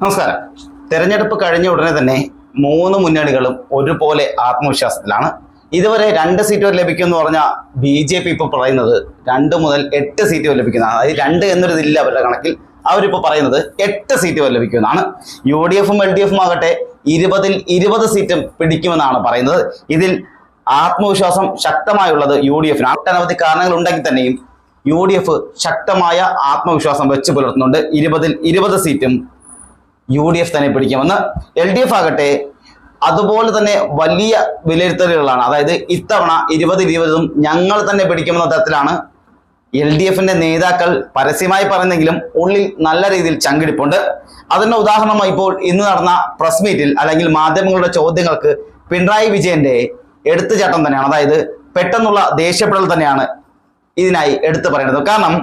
നമസ്കാരം. തെരഞ്ഞെടുപ്പ് കഴിഞ്ഞ ഉടനെ തന്നെ മൂന്ന് മുന്നണികളും ഒരുപോലെ ആത്മവിശ്വാസത്തിലാണ്. ഇതുവരെ രണ്ട് സീറ്റ് വരെ ലഭിക്കും എന്ന് പറഞ്ഞാൽ ബി ജെ പി ഇപ്പോൾ പറയുന്നത് രണ്ട് മുതൽ എട്ട് സീറ്റ് വരെ ലഭിക്കുന്നതാണ് അതായത് രണ്ട് എന്നൊരു ഇതില്ല അവരുടെ കണക്കിൽ. അവരിപ്പോൾ പറയുന്നത് എട്ട് സീറ്റ് വരെ ലഭിക്കുമെന്നാണ്. യു ഡി എഫും എൽ ഡി എഫും ആകട്ടെ ഇരുപതിൽ ഇരുപത് സീറ്റും പിടിക്കുമെന്നാണ് പറയുന്നത്. ഇതിൽ ആത്മവിശ്വാസം ശക്തമായുള്ളത് യു ഡി എഫിനാണ്. ഒട്ടനവധി കാരണങ്ങൾ ഉണ്ടെങ്കിൽ തന്നെയും യു ഡി എഫ് ശക്തമായ ആത്മവിശ്വാസം വെച്ച് പുലർത്തുന്നുണ്ട്. ഇരുപതിൽ ഇരുപത് സീറ്റും യു ഡി എഫ് തന്നെ പിടിക്കുമെന്ന് എൽ ഡി എഫ് ആകട്ടെ അതുപോലെ തന്നെ വലിയ വിലയിരുത്തലുകളാണ്. അതായത് ഇത്തവണ ഇരുപത് ഇരുപതും ഞങ്ങൾ തന്നെ പിടിക്കുമെന്ന തരത്തിലാണ് എൽ ഡി എഫിന്റെ നേതാക്കൾ പരസ്യമായി പറയുന്നെങ്കിലും ഉള്ളിൽ നല്ല രീതിയിൽ ചങ്കിടിപ്പുണ്ട്. അതിന്റെ ഉദാഹരണമായി ഇപ്പോൾ ഇന്ന് നടന്ന പ്രസ് മീറ്റിൽ അല്ലെങ്കിൽ മാധ്യമങ്ങളുടെ ചോദ്യങ്ങൾക്ക് പിണറായി വിജയന്റെ എടുത്തുചാട്ടം തന്നെയാണ്. അതായത് പെട്ടെന്നുള്ള ദേഷ്യപ്പെടൽ തന്നെയാണ് ഇതിനായി എടുത്തു പറയുന്നത് കാരണം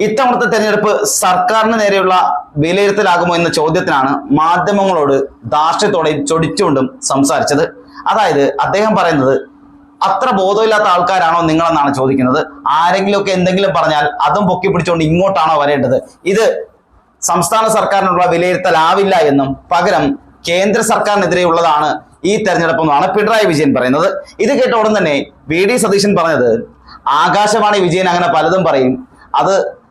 ഇത്തവണത്തെ തെരഞ്ഞെടുപ്പ് സർക്കാരിന് നേരെയുള്ള വിലയിരുത്തലാകുമോ എന്ന ചോദ്യത്തിനാണ് മാധ്യമങ്ങളോട് ധാർഷ്ട്യത്തോടെയും ചൊടിച്ചുകൊണ്ടും സംസാരിച്ചത്. അതായത് അദ്ദേഹം പറയുന്നത് അത്ര ബോധമില്ലാത്ത ആൾക്കാരാണോ നിങ്ങളെന്നാണ് ചോദിക്കുന്നത്. ആരെങ്കിലുമൊക്കെ എന്തെങ്കിലും പറഞ്ഞാൽ അതും പൊക്കി പിടിച്ചുകൊണ്ട് ഇങ്ങോട്ടാണോ വരേണ്ടത്. ഇത് സംസ്ഥാന സർക്കാരിനുള്ള വിലയിരുത്തലാവില്ല എന്നും പകരം കേന്ദ്ര സർക്കാരിനെതിരെയുള്ളതാണ് ഈ തെരഞ്ഞെടുപ്പ് എന്നാണ് പിണറായി വിജയൻ പറയുന്നത്. ഇത് കേട്ട ഉടൻ തന്നെ വി. ഡി. സതീശൻ പറഞ്ഞത് ആകാശവാണി വിജയൻ അങ്ങനെ പലതും പറയും. അത്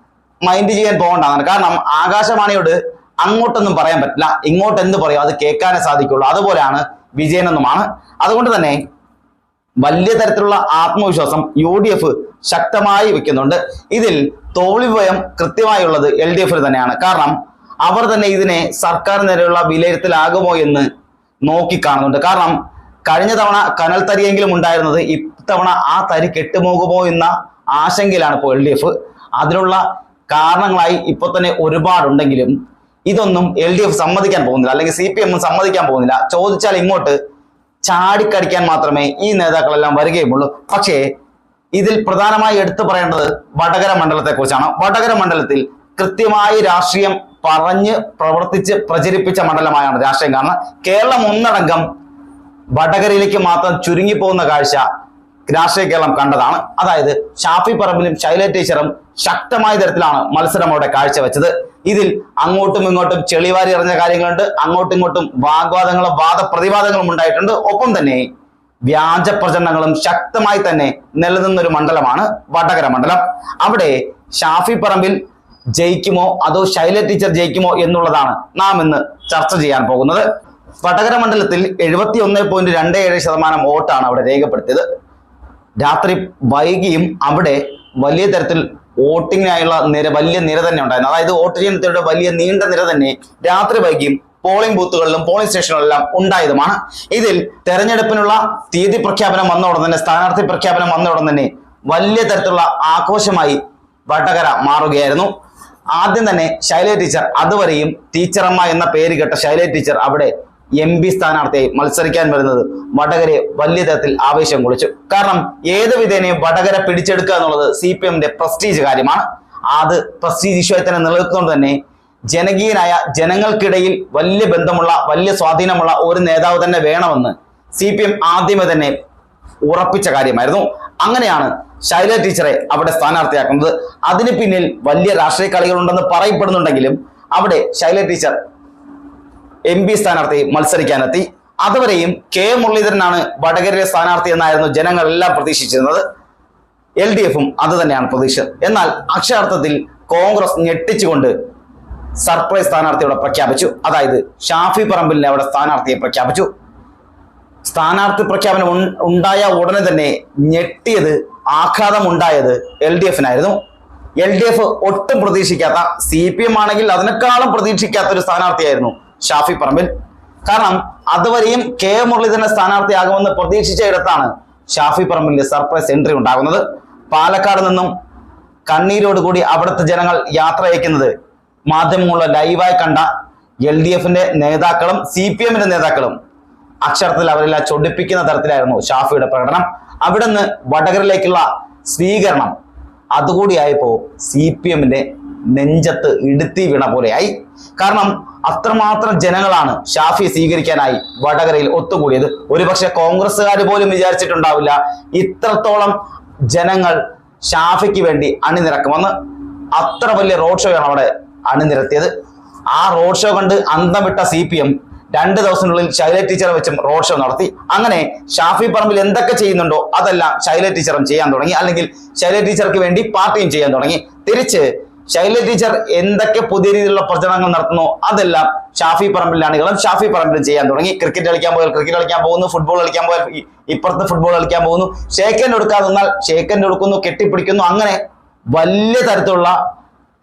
മൈൻഡ് ചെയ്യാൻ പോകേണ്ടതാണ് കാരണം ആകാശവാണിയോട് അങ്ങോട്ടൊന്നും പറയാൻ പറ്റില്ല. ഇങ്ങോട്ട് എന്ത് പറയും? അത് കേൾക്കാനേ സാധിക്കുള്ളൂ. അതുപോലെയാണ് വിജയനെന്നുമാണ്. അതുകൊണ്ട് തന്നെ വലിയ തരത്തിലുള്ള ആത്മവിശ്വാസം യു ഡി എഫ് ശക്തമായി വെക്കുന്നുണ്ട്. ഇതിൽ തോൽവിഭയം കൃത്യമായുള്ളത് എൽ ഡി എഫിൽ തന്നെയാണ്. കാരണം അവർ തന്നെ ഇതിനെ സർക്കാർ നിലയിലുള്ള വിലയിരുത്തലാകുമോ എന്ന് നോക്കിക്കാണുന്നുണ്ട് കാരണം കഴിഞ്ഞ തവണ കനൽ തരിയെങ്കിലും ഉണ്ടായിരുന്നത് ഇത്തവണ ആ തരി കെട്ടുപോകുമോ എന്ന ആശങ്കയിലാണ് ഇപ്പോൾ എൽ ഡി എഫ് അതിനുള്ള കാരണങ്ങളായി ഇപ്പൊ തന്നെ ഒരുപാടുണ്ടെങ്കിലും ഇതൊന്നും എൽ ഡി എഫ് സമ്മതിക്കാൻ പോകുന്നില്ല. അല്ലെങ്കിൽ സി പി എമ്മും സമ്മതിക്കാൻ പോകുന്നില്ല. ചോദിച്ചാൽ ഇങ്ങോട്ട് ചാടിക്കടിക്കാൻ മാത്രമേ ഈ നേതാക്കളെല്ലാം വരികയുള്ളൂ പക്ഷേ ഇതിൽ പ്രധാനമായി എടുത്തു പറയേണ്ടത് വടകര മണ്ഡലത്തെക്കുറിച്ചാണ്. വടകര മണ്ഡലത്തിൽ കൃത്യമായി രാഷ്ട്രീയം പറഞ്ഞ് പ്രവർത്തിച്ച് പ്രചരിപ്പിച്ച മണ്ഡലമായാണ് രാഷ്ട്രീയം. കാരണം കേരളം ഒന്നടങ്കം വടകരയിലേക്ക് മാത്രം ചുരുങ്ങിപ്പോകുന്ന കാഴ്ച രാഷ്ട്രീയ കേരളം കണ്ടതാണ്. അതായത് ഷാഫി പറമ്പിലും ശൈല ടീച്ചറും ശക്തമായ തരത്തിലാണ് മത്സരം അവിടെ കാഴ്ചവെച്ചത്. ഇതിൽ അങ്ങോട്ടും ഇങ്ങോട്ടും ചെളിവാരി എറിഞ്ഞ കാര്യങ്ങളുണ്ട്. അങ്ങോട്ടും ഇങ്ങോട്ടും വാഗ്വാദങ്ങളും വാദപ്രതിവാദങ്ങളും ഉണ്ടായിട്ടുണ്ട്. ഒപ്പം തന്നെ വ്യാജ പ്രചരണങ്ങളും ശക്തമായി തന്നെ നിലനിന്ന ഒരു മണ്ഡലമാണ് വടകര മണ്ഡലം. അവിടെ ഷാഫി പറമ്പിൽ ജയിക്കുമോ അതോ ശൈല ടീച്ചർ ജയിക്കുമോ എന്നുള്ളതാണ് നാം ഇന്ന് ചർച്ച ചെയ്യാൻ പോകുന്നത്. വടകര മണ്ഡലത്തിൽ എഴുപത്തി ഒന്ന് പോയിന്റ് രണ്ട് ഏഴ് ശതമാനം വോട്ടാണ് അവിടെ രേഖപ്പെടുത്തിയത്. രാത്രി വൈകിയും അവിടെ വലിയ തരത്തിൽ വോട്ടിങ്ങിനായുള്ള നിര വലിയ നിര തന്നെ ഉണ്ടായിരുന്നു. അതായത് വോട്ട് ചെയ്യുന്നതിലൂടെ വലിയ നീണ്ട നിര തന്നെ രാത്രി വൈകിയും പോളിംഗ് ബൂത്തുകളിലും പോളിംഗ് സ്റ്റേഷനുകളിലെല്ലാം ഉണ്ടായതുമാണ്. ഇതിൽ തെരഞ്ഞെടുപ്പിനുള്ള തീയതി പ്രഖ്യാപനം വന്ന ഉടൻ തന്നെ സ്ഥാനാർത്ഥി പ്രഖ്യാപനം വന്ന ഉടൻ തന്നെ വലിയ തരത്തിലുള്ള ആഘോഷമായി വടകര മാറുകയായിരുന്നു. ആദ്യം തന്നെ ശൈല ടീച്ചർ അതുവരെയും ടീച്ചറമ്മ എന്ന പേര് കേട്ട ശൈല ടീച്ചർ അവിടെ എം പി സ്ഥാനാർത്ഥിയായി മത്സരിക്കാൻ വരുന്നത് വടകരയെ വലിയ തരത്തിൽ ആവേശം കുളിച്ചു കാരണം ഏത് വിധേനയും വടകര പിടിച്ചെടുക്കുക എന്നുള്ളത് സി പി എമ്മിന്റെ പ്രസ്റ്റീജ് കാര്യമാണ്. അത് പ്രസ്റ്റീജ് ഇഷ്യൂമായി തന്നെ നിലനിൽക്കുന്നത് തന്നെ ജനകീയനായ ജനങ്ങൾക്കിടയിൽ വലിയ ബന്ധമുള്ള വലിയ സ്വാധീനമുള്ള ഒരു നേതാവ് തന്നെ വേണമെന്ന് സി പി എം ആദ്യമേ തന്നെ ഉറപ്പിച്ച കാര്യമായിരുന്നു. അങ്ങനെയാണ് ശൈല ടീച്ചറെ അവിടെ സ്ഥാനാർത്ഥിയാക്കുന്നത്. അതിന് പിന്നിൽ വലിയ രാഷ്ട്രീയ കളികളുണ്ടെന്ന് പറയപ്പെടുന്നുണ്ടെങ്കിലും അവിടെ ശൈല ടീച്ചർ എം പി സ്ഥാനാർത്ഥി മത്സരിക്കാനെത്തി. അതുവരെയും കെ മുരളീധരനാണ് വടകരയിലെ സ്ഥാനാർത്ഥി എന്നായിരുന്നു ജനങ്ങളെല്ലാം പ്രതീക്ഷിച്ചിരുന്നത്. എൽ ഡി എഫും അത് തന്നെയാണ് പ്രതീക്ഷ. എന്നാൽ അക്ഷരാർത്ഥത്തിൽ കോൺഗ്രസ് ഞെട്ടിച്ചുകൊണ്ട് സർപ്രൈസ് സ്ഥാനാർത്ഥിയോടെ പ്രഖ്യാപിച്ചു. അതായത് ഷാഫി പറമ്പിലിനെ അവിടെ സ്ഥാനാർത്ഥിയെ പ്രഖ്യാപിച്ചു. സ്ഥാനാർത്ഥി പ്രഖ്യാപനം ഉണ്ടായ ഉടനെ തന്നെ ഞെട്ടിയത് ആഘാതം ഉണ്ടായത് എൽ ഡി എഫിനായിരുന്നു. എൽ ഡി എഫ് ഒട്ടും പ്രതീക്ഷിക്കാത്ത സി പി എം ആണെങ്കിൽ അതിനേക്കാളും പ്രതീക്ഷിക്കാത്ത ഒരു സ്ഥാനാർത്ഥിയായിരുന്നു ഷാഫി പറമ്പിൽ. കാരണം അതുവരെയും കെ മുരളീധരൻ സ്ഥാനാർത്ഥിയാകുമെന്ന് പ്രതീക്ഷിച്ച ഇടത്താണ് ഷാഫി പറമ്പിലിന്റെ സർപ്രൈസ് എൻട്രി ഉണ്ടാകുന്നത്. പാലക്കാട് നിന്നും കണ്ണീരോടുകൂടി അവിടുത്തെ ജനങ്ങൾ യാത്ര അയക്കുന്നത് മാധ്യമങ്ങളുടെ ലൈവായി കണ്ട എൽ ഡി എഫിന്റെ നേതാക്കളും സി പി എമ്മിന്റെ നേതാക്കളും. അക്ഷരത്തിൽ അവരെല്ലാം ചൊടിപ്പിക്കുന്ന തരത്തിലായിരുന്നു ഷാഫിയുടെ പ്രകടനം. അവിടുന്ന് വടകരയിലേക്കുള്ള സ്വീകരണം അതുകൂടിയായപ്പോ സി പി എമ്മിന്റെ നെഞ്ചത്ത് ഇടുത്തി വീണ പോലെയായി. കാരണം അത്രമാത്രം ജനങ്ങളാണ് ഷാഫി സ്വീകരിക്കാനായി വടകരയിൽ ഒത്തുകൂടിയത്. ഒരുപക്ഷെ കോൺഗ്രസ്സുകാർ പോലും വിചാരിച്ചിട്ടുണ്ടാവില്ല ഇത്രത്തോളം ജനങ്ങൾ ഷാഫിക്ക് വേണ്ടി അണിനിരക്കുമെന്ന് അത്ര വലിയ റോഡ് ഷോയാണ് അവിടെ അണിനിരത്തിയത്. ആ റോഡ് ഷോ കണ്ട് അന്തം വിട്ട സി പി എം രണ്ട് ദിവസത്തിനുള്ളിൽ ശൈല ടീച്ചറെ വെച്ചും റോഡ് ഷോ നടത്തി. അങ്ങനെ ഷാഫി പറമ്പിൽ എന്തൊക്കെ ചെയ്യുന്നുണ്ടോ അതെല്ലാം ശൈല ടീച്ചറും ചെയ്യാൻ തുടങ്ങി. അല്ലെങ്കിൽ ശൈല ടീച്ചർക്ക് വേണ്ടി പാർട്ടിയും ചെയ്യാൻ തുടങ്ങി. തിരിച്ച് ശൈല ടീച്ചർ എന്തൊക്കെ പുതിയ രീതിയിലുള്ള പ്രചരണങ്ങൾ നടത്തുന്നു? അതെല്ലാം ഷാഫി പറമ്പിലാണ്. അണികളും ഷാഫി പറമ്പിലും ചെയ്യാൻ തുടങ്ങി. ക്രിക്കറ്റ് കളിക്കാൻ പോയാൽ ക്രിക്കറ്റ് കളിക്കാൻ പോകുന്നു. ഫുട്ബോൾ കളിക്കാൻ പോയാൽ ഇപ്പുറത്ത് ഫുട്ബോൾ കളിക്കാൻ പോകുന്നു. ഷേക്കന്റെ എടുക്കാതെ നിന്നാൽ ഷേക്കന്റെ എടുക്കുന്നു കെട്ടിപ്പിടിക്കുന്നു. അങ്ങനെ വലിയ തരത്തിലുള്ള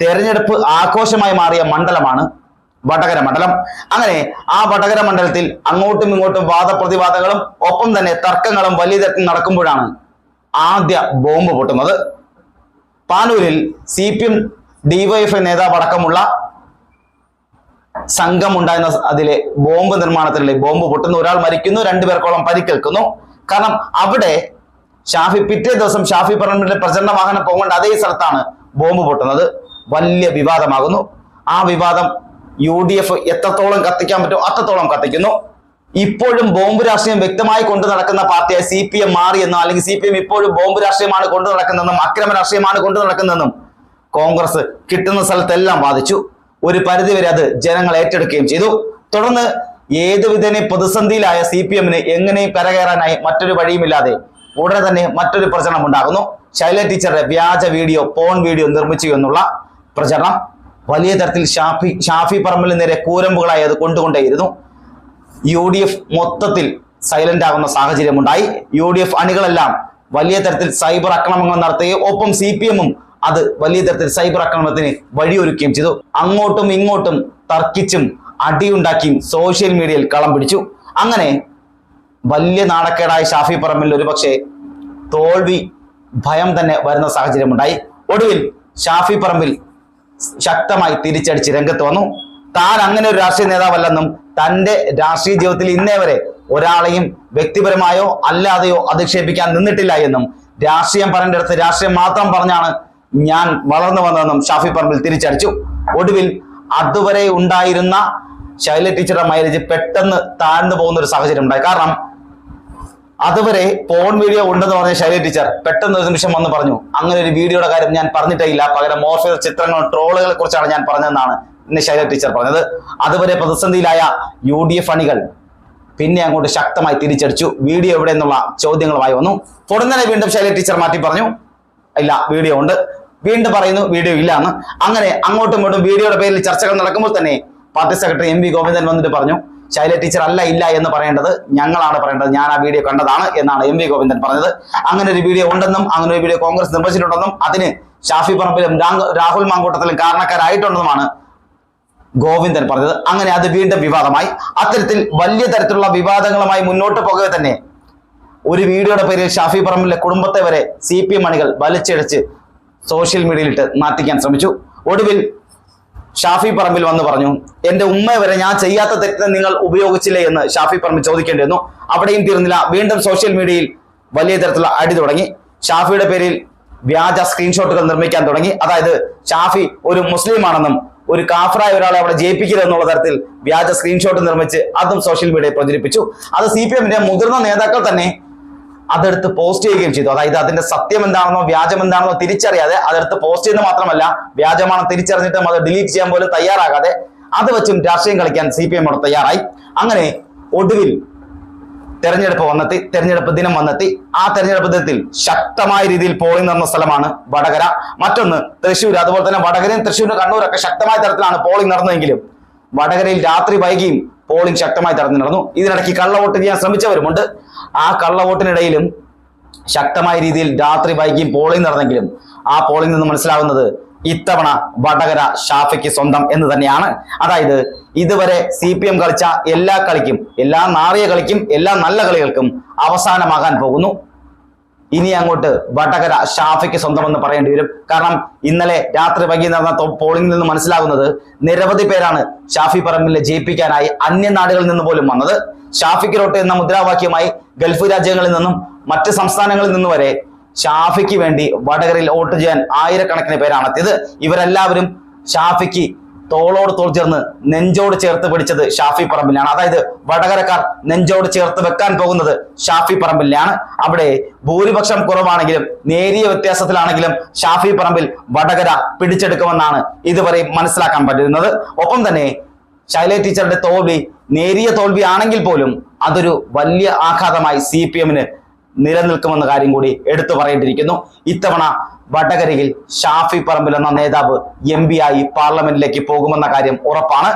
തെരഞ്ഞെടുപ്പ് ആഘോഷമായി മാറിയ മണ്ഡലമാണ് വടകര മണ്ഡലം. അങ്ങനെ ആ വടകര മണ്ഡലത്തിൽ അങ്ങോട്ടും ഇങ്ങോട്ടും വാദപ്രതിവാദങ്ങളും ഒപ്പം തന്നെ തർക്കങ്ങളും വലിയ തരത്തിൽ നടക്കുമ്പോഴാണ് ആദ്യ ബോംബ് പൊട്ടുന്നത്. പാനൂരിൽ സി പി എം ഡിവൈഎഫ്ഐ നേതാവ് അടക്കമുള്ള സംഘം ഉണ്ടായിരുന്ന അതിലെ ബോംബ് നിർമ്മാണത്തിലെ ബോംബ് പൊട്ടുന്നു. ഒരാൾ മരിക്കുന്നു രണ്ടുപേർക്കോളം പരിക്കേൽക്കുന്നു. കാരണം അവിടെ ഷാഫി പിറ്റേ ദിവസം ഷാഫി പറമ്പിന്റെ പ്രചരണ വാഹനം പോകേണ്ട അതേ സ്ഥലത്താണ് ബോംബ് പൊട്ടുന്നത്. വലിയ വിവാദമാകുന്നു. ആ വിവാദം യു ഡി എഫ് എത്രത്തോളം കത്തിക്കാൻ പറ്റുമോ അത്രത്തോളം കത്തിക്കുന്നു. ഇപ്പോഴും ബോംബ് രാഷ്ട്രീയം വ്യക്തമായി കൊണ്ടു നടക്കുന്ന പാർട്ടിയായി സി പി എം മാറിയെന്നും അല്ലെങ്കിൽ സി പി എം ഇപ്പോഴും ബോംബ് രാഷ്ട്രീയമാണ് കൊണ്ടു നടക്കുന്നതെന്നും അക്രമ രാഷ്ട്രീയമാണ് കൊണ്ടു നടക്കുന്നതെന്നും കോൺഗ്രസ് കിട്ടുന്ന സ്ഥലത്തെല്ലാം ബാധിച്ചു ഒരു പരിധിവരെ അത് ജനങ്ങൾ ഏറ്റെടുക്കുകയും ചെയ്തു. തുടർന്ന് ഏത് വിധേന പ്രതിസന്ധിയിലായ സി പി എമ്മിന് എങ്ങനെയും കരകയറാനായി മറ്റൊരു വഴിയുമില്ലാതെ ഉടനെ തന്നെ മറ്റൊരു പ്രചരണം ഉണ്ടാകുന്നു. ശൈല ടീച്ചറുടെ വ്യാജ വീഡിയോ പോൺ വീഡിയോ നിർമ്മിച്ചു എന്നുള്ള പ്രചരണം. വലിയ തരത്തിൽ ഷാഫി ഷാഫി പറമ്പിൽ നേരെ കൂരമ്പുകളായി അത് കൊണ്ടുകൊണ്ടേയിരുന്നു. യു ഡി എഫ് മൊത്തത്തിൽ സൈലന്റ് ആകുന്ന സാഹചര്യം ഉണ്ടായി യു ഡി എഫ് അണികളെല്ലാം വലിയ തരത്തിൽ സൈബർ ആക്രമണങ്ങൾ നടത്തുകയും ഒപ്പം സി പി എമ്മും അത് വലിയ തരത്തിൽ സൈബർ ആക്രമണത്തിന് വഴിയൊരുക്കുകയും ചെയ്തു. അങ്ങോട്ടും ഇങ്ങോട്ടും തർക്കിച്ചും അടിയുണ്ടാക്കിയും സോഷ്യൽ മീഡിയയിൽ കളം പിടിച്ചു. അങ്ങനെ വലിയ നാടക്കേടായ ഷാഫി പറമ്പിൽ ഒരുപക്ഷെ തോൽവി ഭയം തന്നെ വരുന്ന സാഹചര്യമുണ്ടായി. ഒടുവിൽ ഷാഫി പറമ്പിൽ ശക്തമായി തിരിച്ചടിച്ച് രംഗത്ത് വന്നു. താൻ അങ്ങനെ ഒരു രാഷ്ട്രീയ നേതാവല്ലെന്നും തന്റെ രാഷ്ട്രീയ ജീവിതത്തിൽ ഇന്നേ വരെ ഒരാളെയും വ്യക്തിപരമായോ അല്ലാതെയോ അധിക്ഷേപിക്കാൻ നിന്നിട്ടില്ല എന്നും രാഷ്ട്രീയം പറഞ്ഞെടുത്ത് രാഷ്ട്രീയം മാത്രം പറഞ്ഞാണ് ഞാൻ വളർന്നു വന്നതെന്നും ഷാഫി പറമ്പിൽ തിരിച്ചടിച്ചു. ഒടുവിൽ അതുവരെ ഉണ്ടായിരുന്ന ശൈല ടീച്ചറുടെ മൈലേജ് പെട്ടെന്ന് താഴ്ന്നു പോകുന്ന ഒരു സാഹചര്യം ഉണ്ടായി. കാരണം അതുവരെ പോൺ വീഡിയോ ഉണ്ടെന്ന് പറഞ്ഞ ശൈല ടീച്ചർ പെട്ടെന്ന് ഒരു നിമിഷം വന്ന് പറഞ്ഞു അങ്ങനെ ഒരു വീഡിയോയുടെ കാര്യം ഞാൻ പറഞ്ഞിട്ടേയില്ല. പകരം മോർഫിയർ ചിത്രങ്ങളും ട്രോളുകളെ കുറിച്ചാണ് ഞാൻ പറഞ്ഞതെന്നാണ് ഇന്ന് ശൈല ടീച്ചർ പറഞ്ഞത്. അതുവരെ പ്രതിസന്ധിയിലായ യു ഡി എഫ് അണികൾ പിന്നെ അങ്ങോട്ട് ശക്തമായി തിരിച്ചടിച്ചു. വീഡിയോ എവിടെ എന്നുള്ള ചോദ്യങ്ങളുമായി വന്നു. ഉടൻ തന്നെ വീണ്ടും ശൈല ടീച്ചർ മാറ്റി പറഞ്ഞു. ഇല്ല വീഡിയോ ഉണ്ട്. വീണ്ടും പറയുന്നു വീഡിയോ ഇല്ല എന്ന് അങ്ങനെ അങ്ങോട്ടും ഇങ്ങോട്ടും വീഡിയോയുടെ പേരിൽ ചർച്ചകൾ നടക്കുമ്പോൾ തന്നെ party secretary M V Govindan വന്നിട്ട് പറഞ്ഞു ശൈല ടീച്ചർ അല്ല ഇല്ല എന്ന് പറയേണ്ടത് ഞങ്ങളാണ് പറയേണ്ടത് ഞാൻ ആ വീഡിയോ കണ്ടതാണ് എന്നാണ് എം വി ഗോവിന്ദൻ പറഞ്ഞത്. അങ്ങനെ ഒരു വീഡിയോ ഉണ്ടെന്നും അങ്ങനെ ഒരു വീഡിയോ കോൺഗ്രസ് നിർമ്മിച്ചിട്ടുണ്ടെന്നും അതിന് ഷാഫി പറമ്പിലും രാഹുൽ മാങ്കൂട്ടത്തിലും കാരണക്കാരായിട്ടുണ്ടെന്നുമാണ് ഗോവിന്ദൻ പറഞ്ഞത്. അങ്ങനെ അത് വീണ്ടും വിവാദമായി. അത്തരത്തിൽ വലിയ തരത്തിലുള്ള വിവാദങ്ങളുമായി മുന്നോട്ട് പോകവെ തന്നെ ഒരു വീഡിയോയുടെ പേരിൽ ഷാഫി പറമ്പിലെ കുടുംബത്തെ വരെ സി പി എം അണികൾ വലിച്ചിഴച്ച് സോഷ്യൽ മീഡിയയിലിട്ട് മാറ്റിക്കാൻ ശ്രമിച്ചു. ഒടുവിൽ ഷാഫി പറമ്പിൽ വന്ന് പറഞ്ഞു എന്റെ ഉമ്മ വരെ ഞാൻ ചെയ്യാത്ത തെറ്റിനെ നിങ്ങൾ ഉപയോഗിച്ചില്ലേ? എന്ന് ഷാഫി പറമ്പിൽ ചോദിക്കേണ്ടി വന്നു. അവിടെയും തീർന്നില്ല. വീണ്ടും സോഷ്യൽ മീഡിയയിൽ വലിയ തരത്തിലുള്ള അടി തുടങ്ങി. ഷാഫിയുടെ പേരിൽ വ്യാജ സ്ക്രീൻഷോട്ടുകൾ നിർമ്മിക്കാൻ തുടങ്ങി. അതായത് ഷാഫി ഒരു മുസ്ലിം ആണെന്നും ഒരു കാഫറായ ഒരാളെ അവിടെ ജയിപ്പിക്കരുത് എന്നുള്ള തരത്തിൽ വ്യാജ സ്ക്രീൻഷോട്ട് നിർമ്മിച്ച് അതും സോഷ്യൽ മീഡിയയിൽ പ്രചരിപ്പിച്ചു. അത് സി പി എമ്മിന്റെ മുതിർന്ന നേതാക്കൾ തന്നെ അതെടുത്ത് പോസ്റ്റ് ചെയ്യുകയും ചെയ്തു. അതായത് അതിന്റെ സത്യം എന്താണെന്നോ വ്യാജം എന്താണെന്നോ തിരിച്ചറിയാതെ അതെടുത്ത് പോസ്റ്റ് ചെയ്യുന്നത് മാത്രമല്ല വ്യാജമാണ് തിരിച്ചറിഞ്ഞിട്ടും അത് ഡിലീറ്റ് ചെയ്യാൻ പോലും തയ്യാറാകാതെ അത് വെച്ചും രാഷ്ട്രീയം കളിക്കാൻ സി പി എം അവിടെ തയ്യാറായി. അങ്ങനെ ഒടുവിൽ തെരഞ്ഞെടുപ്പ് വന്നെത്തി തെരഞ്ഞെടുപ്പ് ദിനം വന്നെത്തി. ആ തെരഞ്ഞെടുപ്പ് ദിനത്തിൽ ശക്തമായ രീതിയിൽ പോളിംഗ് നടന്ന സ്ഥലമാണ് വടകര. മറ്റൊന്ന് തൃശ്ശൂർ അതുപോലെ തന്നെ വടകരയും തൃശ്ശൂരും കണ്ണൂരൊക്കെ ശക്തമായ തരത്തിലാണ് പോളിംഗ് നടന്നതെങ്കിലും വടകരയിൽ രാത്രി വൈകിയും പോളിംഗ് ശക്തമായി തടഞ്ഞു നടന്നു. ഇതിനിടയ്ക്ക് കള്ളവോട്ട് ചെയ്യാൻ ശ്രമിച്ചവരുമുണ്ട്. ആ കള്ളവോട്ടിനിടയിലും ശക്തമായ രീതിയിൽ രാത്രി വൈകിയും പോളിംഗ് നടന്നെങ്കിലും ആ പോളിംഗ് നിന്ന് മനസ്സിലാവുന്നത് ഇത്തവണ വടകര ഷാഫിക്ക് സ്വന്തം എന്ന് തന്നെയാണ്. അതായത് ഇതുവരെ സി പി എം കളിച്ച എല്ലാ കളിക്കും എല്ലാ നാറിയ കളിക്കും എല്ലാ നല്ല കളികൾക്കും അവസാനമാകാൻ പോകുന്നു. ഇനി അങ്ങോട്ട് വടകര ഷാഫിക്ക് സ്വന്തമെന്ന് പറയേണ്ടി വരും. കാരണം ഇന്നലെ രാത്രി വൈകി നടന്ന പോളിംഗിൽ നിന്ന് മനസ്സിലാകുന്നത് നിരവധി പേരാണ് ഷാഫി പറമ്പിലെ ജയിപ്പിക്കാനായി അന്യനാടുകളിൽ നിന്ന് പോലും വന്നത്. ഷാഫിക്ക് റോട്ട് എന്ന മുദ്രാവാക്യമായി ഗൾഫ് രാജ്യങ്ങളിൽ നിന്നും മറ്റ് സംസ്ഥാനങ്ങളിൽ നിന്നും വരെ ഷാഫിക്ക് വേണ്ടി വടകരയിൽ വോട്ട് ചെയ്യാൻ ആയിരക്കണക്കിന് പേരാണ് എത്തിയത്. ഇവരെല്ലാവരും ഷാഫിക്ക് തോളോട് തോൾ ചേർന്ന് നെഞ്ചോട് ചേർത്ത് പിടിച്ചത് ഷാഫി പറമ്പിലാണ്. അതായത് വടകരക്കാർ നെഞ്ചോട് ചേർത്ത് വെക്കാൻ പോകുന്നത് ഷാഫി പറമ്പിലാണ്. അവിടെ ഭൂരിപക്ഷം കുറവാണെങ്കിലും നേരിയ വ്യത്യാസത്തിലാണെങ്കിലും ഷാഫി പറമ്പിൽ വടകര പിടിച്ചെടുക്കുമെന്നാണ് ഇതുവരെ മനസ്സിലാക്കാൻ പറ്റുന്നത്. ഒപ്പം തന്നെ ശൈല ടീച്ചറുടെ തോൽവി നേരിയ തോൽവി ആണെങ്കിൽ പോലും അതൊരു വലിയ ആഘാതമായി സി പി എമ്മിന് നിലനിൽക്കുമെന്ന കാര്യം കൂടി എടുത്തു പറയേണ്ടിയിരിക്കുന്നു. ഇത്തവണ വടകരയിൽ ഷാഫി പറമ്പിൽ എന്ന നേതാവ് എം ആയി പാർലമെന്റിലേക്ക് പോകുമെന്ന കാര്യം ഉറപ്പാണ്.